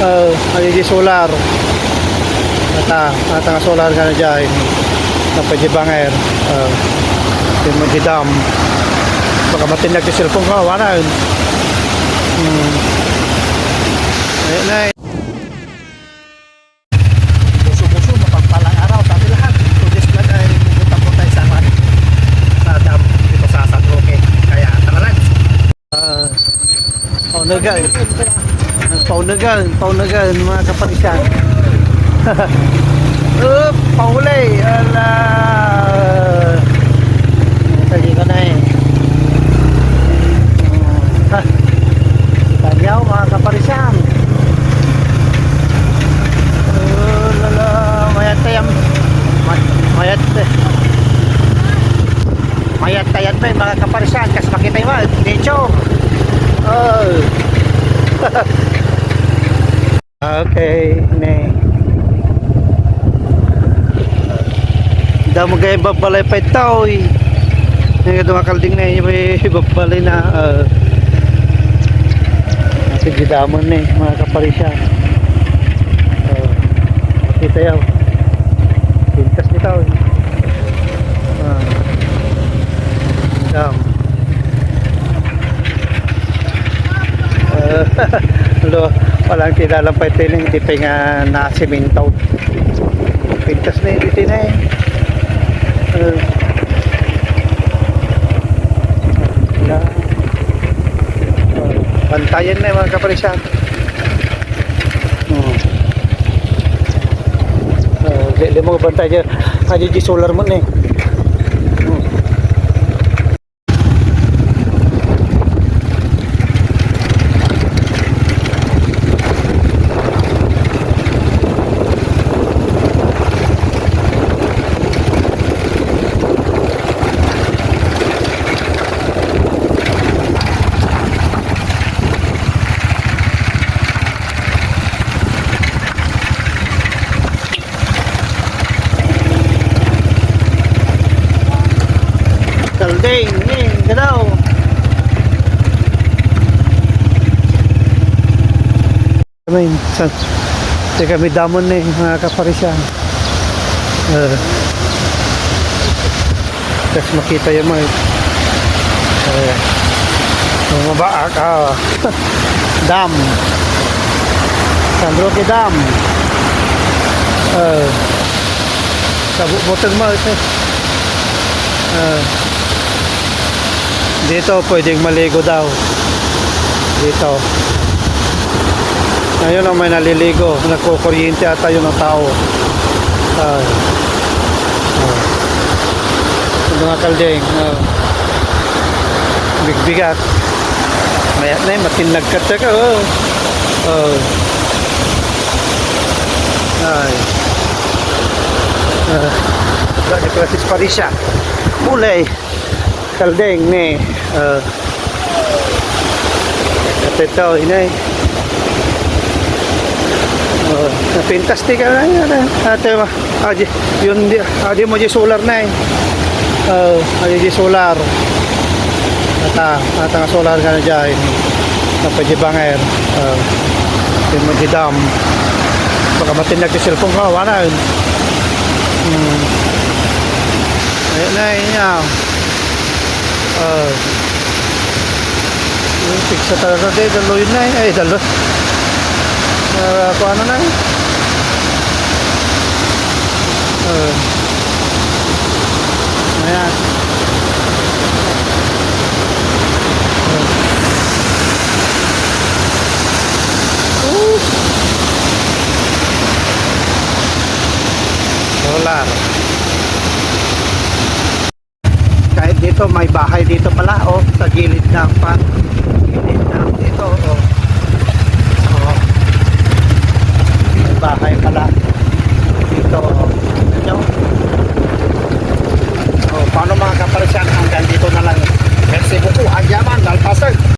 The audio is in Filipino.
Uh, magiging solar. Ata, ata nga solar ka na dyan. Napay banger. Uh, yung mga dam. Baka matinag yung cellphone ko, wala yun. Hmm. Ayun na eh. Puso-puso, paunagan. Paunagan, paunagan mga kapatisan. Up, paulay. Ala. Tagi ka na eh. Tanyaw mga kaparisan. Oh, lala, mayat tayam. May- Mayat eh. Mayat tayat ba mga kaparisan kasi makita mo, nature. Oh. okay, ne. Damo gaya babalay pa itaw eh. Yung ito makalding na yun, may babalay na. Uh, Sige damon eh, mga kaparisan. Uh, makita yaw. Pintas nito eh. Ah. Dam. Uh, lo, walang kilalang pa ito yung hindi pa nga nasimintaw. Pintas na yun dito na eh. Uh, wala. Bantayan na eh, mga kaparisan. Oh. Uh, di, di mo bantay dyan. Aja di solar mo na eh. Kami, sa, sa kami damon na eh, mga kaparisan. Uh, Tapos makita yung mga uh, mga baak ah. dam. San Roque Dam. Uh, sabuk botol mo ito. Uh, dito pwedeng maligo daw. Dito ngayon ang may naliligo nagkukuryente ata yun ang tao. Uh, uh, mga kaldeng uh, bigbigat. Maya na yun matinag ka ka oh. oh. ay. Uh, Lagi Francis Parisha mulai kaldeng ni uh, ito ito inay Oh, fantastic na yan. Ate, adi, yun, adi mo di solar na eh. Oh, adi di solar. Ata, ata nga solar ka na dyan. Napadi banger. Uh, yun mo di dam. Baka matinag yung cellphone ko, wala yun. Hmm. Ayun na yun yan. Uh, yung pizza talaga dalo yun na yun. Ay, dalo. Uh, kung ano na yun ayan Ooh. solar kahit dito may bahay dito pala oh sa gilid ng pan gilid ng dito oh, oh. bahay pala